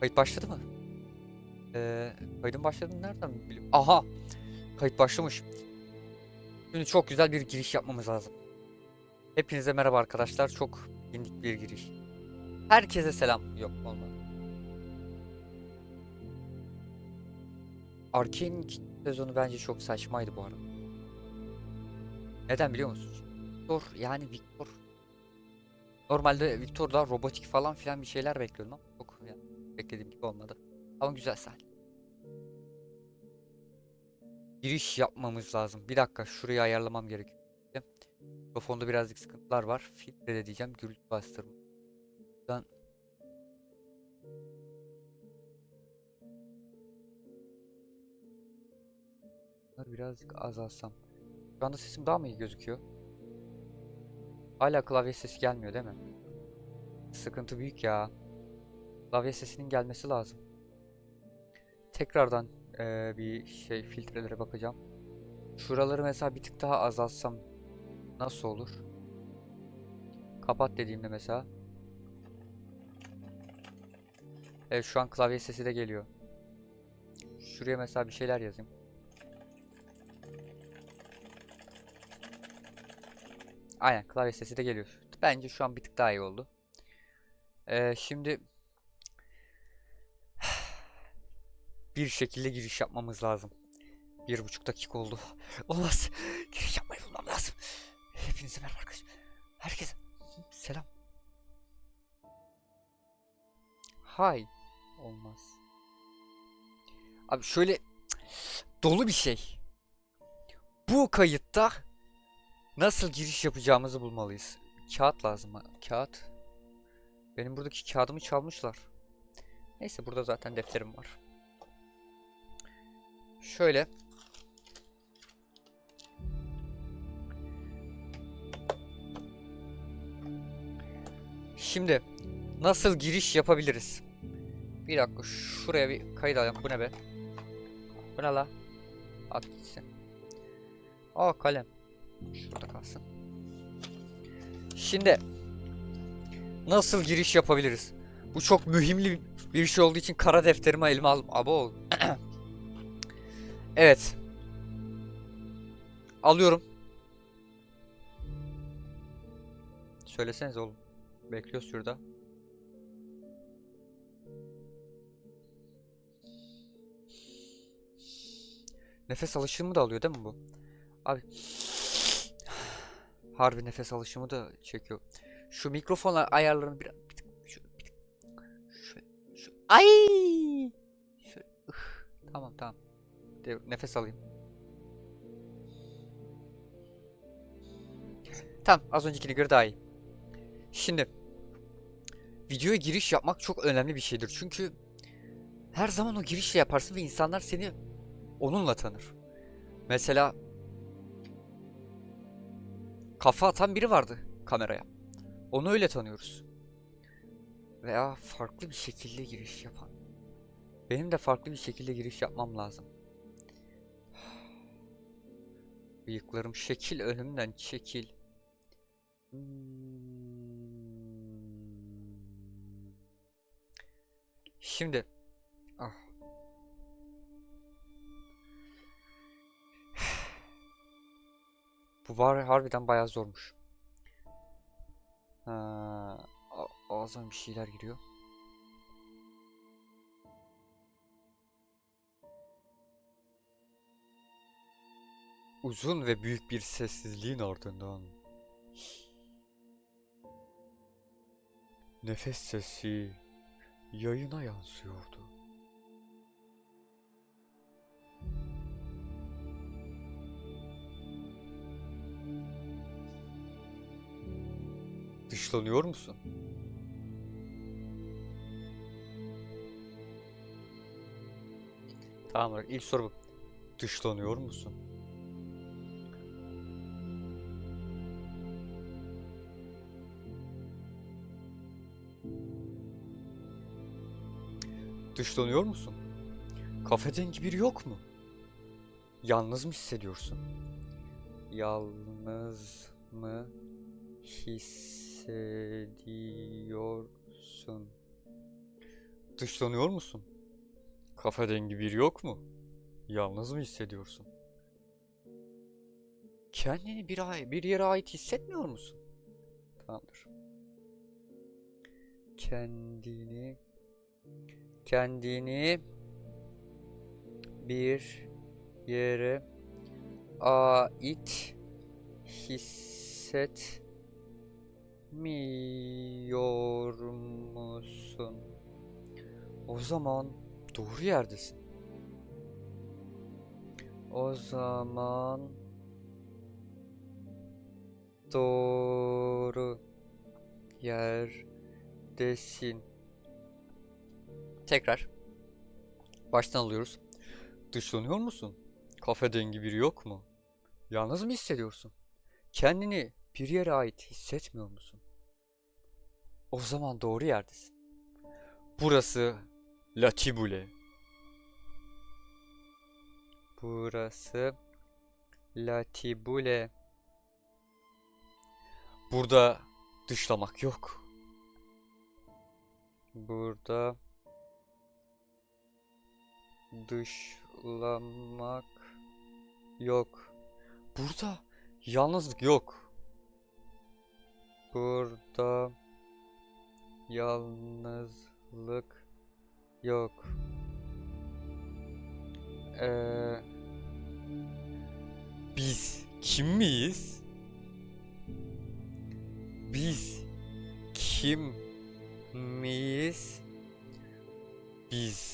Kayıt başladı mı? Ee, kaydın başladığını nereden biliyorum? Aha! Kayıt başlamış. Şimdi çok güzel bir giriş yapmamız lazım. Hepinize merhaba arkadaşlar. Çok indik bir giriş. Herkese selam. Yok olmadı. İkinci sezonu bence çok saçmaydı bu arada. Neden biliyor musun? Victor yani Victor. Normalde Victor'da robotik falan filan bir şeyler bekliyordum ama çok yani beklediğim gibi olmadı. Ama güzel sahne. Giriş yapmamız lazım. Bir dakika şurayı ayarlamam gerekiyor. Mikrofonda birazcık sıkıntılar var. Filtre de diyeceğim. Gürültü bastırma. Bunları birazcık azalsam. Şu anda sesim daha mı iyi gözüküyor? Hala klavye sesi gelmiyor değil mi? Sıkıntı büyük ya. Klavye sesinin gelmesi lazım. Tekrardan eee, bir şey filtrelere bakacağım. Şuraları mesela bir tık daha azaltsam nasıl olur? Kapat dediğimde mesela. Evet şu an klavye sesi de geliyor. Şuraya mesela bir şeyler yazayım. Aynen klavye sesi de geliyor. Bence şu an bir tık daha iyi oldu. Ee, şimdi bir şekilde giriş yapmamız lazım. Bir buçuk dakika oldu. Olmaz. Giriş yapmayı bulmam lazım. Hepinize merhaba arkadaşlar. Herkese selam. Hay. Olmaz. Abi şöyle dolu bir şey. Bu kayıtta nasıl giriş yapacağımızı bulmalıyız. Kağıt lazım. Kağıt. Benim buradaki kağıdımı çalmışlar. Neyse burada zaten defterim var. Şöyle. Şimdi nasıl giriş yapabiliriz? Bir dakika şuraya bir kayıt alayım. Bu ne be? Bu ne la? At gitsin. Aa kalem. Şurada kalsın. Şimdi nasıl giriş yapabiliriz? Bu çok mühimli bir şey olduğu için kara defterimi elime aldım. Abo. Evet. Alıyorum. Söylesenize oğlum. Bekliyoruz şurada. Nefes alışımı da alıyor değil mi bu? Abi. Harbi nefes alışımı da çekiyor. Şu mikrofon ayarlarını bir, bir tık şöyle bir tık şöyle, şöyle. Ay! Şöyle. Tamam tamam. De, nefes alayım. Tamam az öncekine göre daha iyi. Şimdi videoya giriş yapmak çok önemli bir şeydir. Çünkü her zaman o girişle yaparsın ve insanlar seni onunla tanır. Mesela kafa atan biri vardı kameraya. Onu öyle tanıyoruz. Veya farklı bir şekilde giriş yapan. Benim de farklı bir şekilde giriş yapmam lazım. Bıyıklarım şekil önümden çekil. Hmm. Şimdi ah. Bu var harbiden bayağı zormuş. Ha, ağzıma bir şeyler giriyor. Uzun ve büyük bir sessizliğin ardından nefes sesi yayına yansıyordu. Dışlanıyor musun? Tamam ilk soru bu. Dışlanıyor musun? Dışlanıyor musun? Kafe dengi biri yok mu? Yalnız mı hissediyorsun? Yalnız mı hissediyorsun? Dışlanıyor musun? Kafa dengi biri yok mu? Yalnız mı hissediyorsun? Kendini bir, ay- bir yere ait hissetmiyor musun? Tamamdır. Kendini kendini bir yere ait hissetmiyor musun? O zaman doğru yerdesin. O zaman doğru yerdesin. Tekrar. Baştan alıyoruz. Dışlanıyor musun? Kafe dengi biri yok mu? Yalnız mı hissediyorsun? Kendini bir yere ait hissetmiyor musun? O zaman doğru yerdesin. Burası Latibule. Burası Latibule. Burada dışlamak yok. Burada dışlamak yok. Burada yalnızlık yok. Burada yalnızlık yok. Ee, biz kim miyiz? Biz kim miyiz? Biz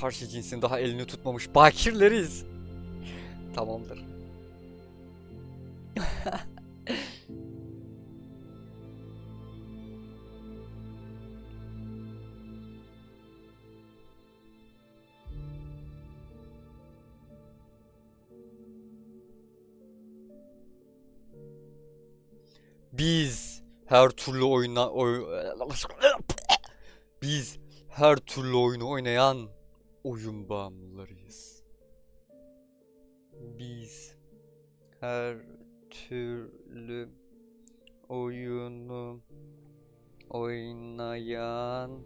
karşı cinsin daha elini tutmamış bakirleriz. Tamamdır. Biz her türlü oyuna oy Biz her türlü oyunu oynayan oyun bağımlılarıyız. Biz her türlü oyunu oynayan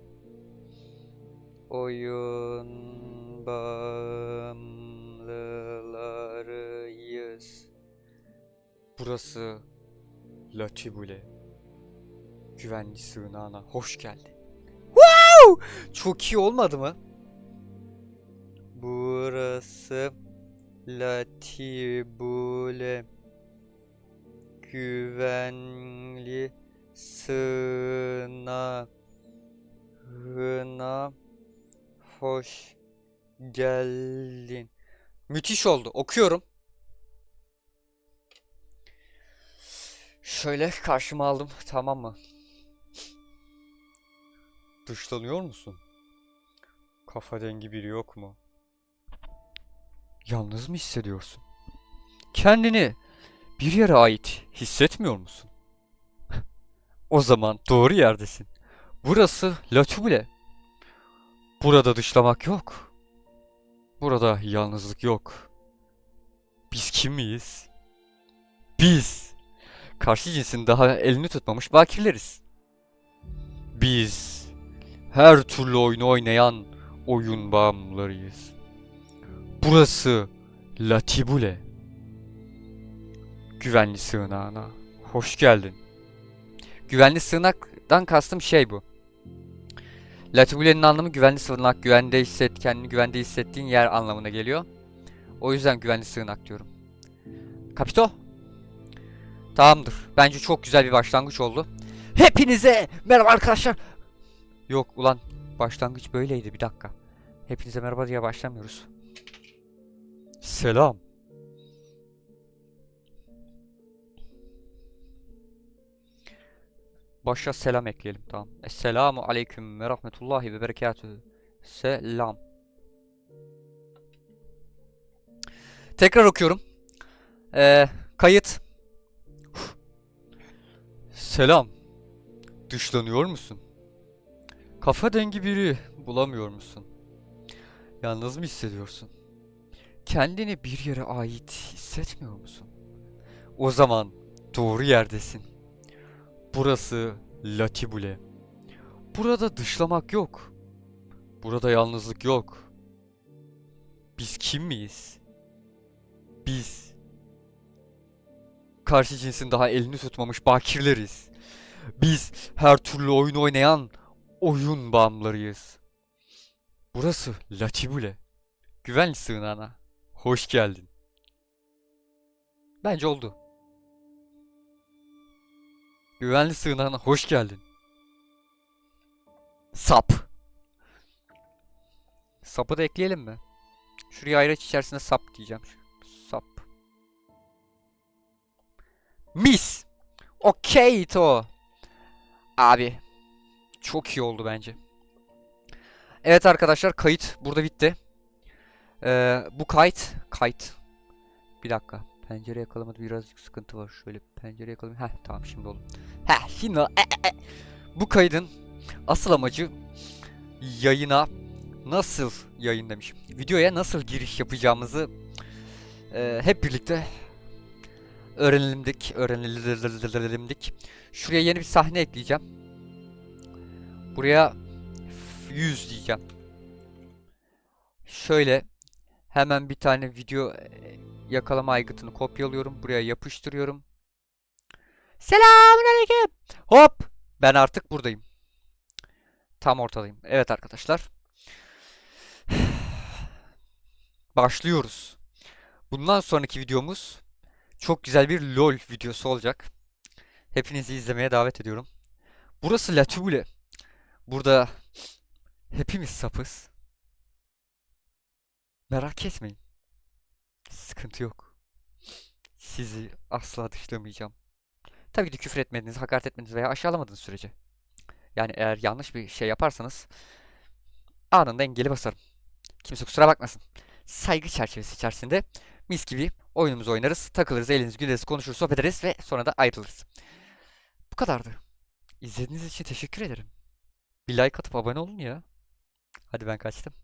oyun bağımlılarıyız. Burası Latibule. Güvenli sığınağına hoş geldin. Wow! Çok iyi olmadı mı? Burası Latibule. Güvenli sığınağına hoş geldin. Müthiş oldu. Okuyorum. Şöyle karşıma aldım. Tamam mı? Dışlanıyor musun? Kafa dengi biri yok mu? Yalnız mı hissediyorsun? Kendini bir yere ait hissetmiyor musun? o zaman doğru yerdesin. Burası Latubule. Burada dışlamak yok. Burada yalnızlık yok. Biz kim miyiz? Biz karşı cinsin daha elini tutmamış bakirleriz. Biz her türlü oyunu oynayan oyun bağımlılarıyız. Burası Latibule. Güvenli sığınağına hoş geldin. Güvenli sığınaktan kastım şey bu. Latibule'nin anlamı güvenli sığınak, güvende hisset, kendini güvende hissettiğin yer anlamına geliyor. O yüzden güvenli sığınak diyorum. Kapito? Tamamdır. Bence çok güzel bir başlangıç oldu. Hepinize merhaba arkadaşlar. Yok ulan başlangıç böyleydi bir dakika. Hepinize merhaba diye başlamıyoruz. Selam. Başa selam ekleyelim tamam. Esselamu aleyküm ve rahmetullahi ve berekatühü. Selam. Tekrar okuyorum. Ee, kayıt. Selam. Dışlanıyor musun? Kafa dengi biri bulamıyor musun? Yalnız mı hissediyorsun? Kendini bir yere ait hissetmiyor musun? O zaman doğru yerdesin. Burası Latibule. Burada dışlamak yok. Burada yalnızlık yok. Biz kim miyiz? Biz karşı cinsin daha elini tutmamış bakirleriz. Biz her türlü oyun oynayan oyun bağımlılarıyız. Burası Latibule. Güvenli sığınağına. Hoş geldin. Bence oldu. Güvenli sığınağına hoş geldin. Sap. Sapı da ekleyelim mi? Şuraya ayraç içerisinde sap diyeceğim. Sap. Mis. Okey to. Abi. Çok iyi oldu bence. Evet arkadaşlar kayıt burada bitti. Ee, bu kayıt kayıt. Bir dakika. Pencere yakalamada birazcık sıkıntı var. Şöyle pencere yakalamayayım. Heh tamam şimdi oldu. Heh şimdi e, e, e. Bu kaydın asıl amacı yayına nasıl yayın demişim. Videoya nasıl giriş yapacağımızı e, hep birlikte öğrenelimdik. Öğrenelimdik. Şuraya yeni bir sahne ekleyeceğim. Buraya 100 diyeceğim. Şöyle hemen bir tane video e, yakalama aygıtını kopyalıyorum. Buraya yapıştırıyorum. Selamünaleyküm. Hop. Ben artık buradayım. Tam ortadayım. Evet arkadaşlar. Başlıyoruz. Bundan sonraki videomuz çok güzel bir LoL videosu olacak. Hepinizi izlemeye davet ediyorum. Burası Latubule. Burada hepimiz sapız. Merak etmeyin. Sıkıntı yok. Sizi asla dışlamayacağım. Tabii ki küfür etmediniz, hakaret etmediniz veya aşağılamadığınız sürece. Yani eğer yanlış bir şey yaparsanız anında engeli basarım. Kimse kusura bakmasın. Saygı çerçevesi içerisinde mis gibi oyunumuzu oynarız, takılırız, eğleniriz, güleriz, konuşuruz, sohbet ederiz ve sonra da ayrılırız. Bu kadardı. İzlediğiniz için teşekkür ederim. Bir like atıp abone olun ya. Hadi ben kaçtım.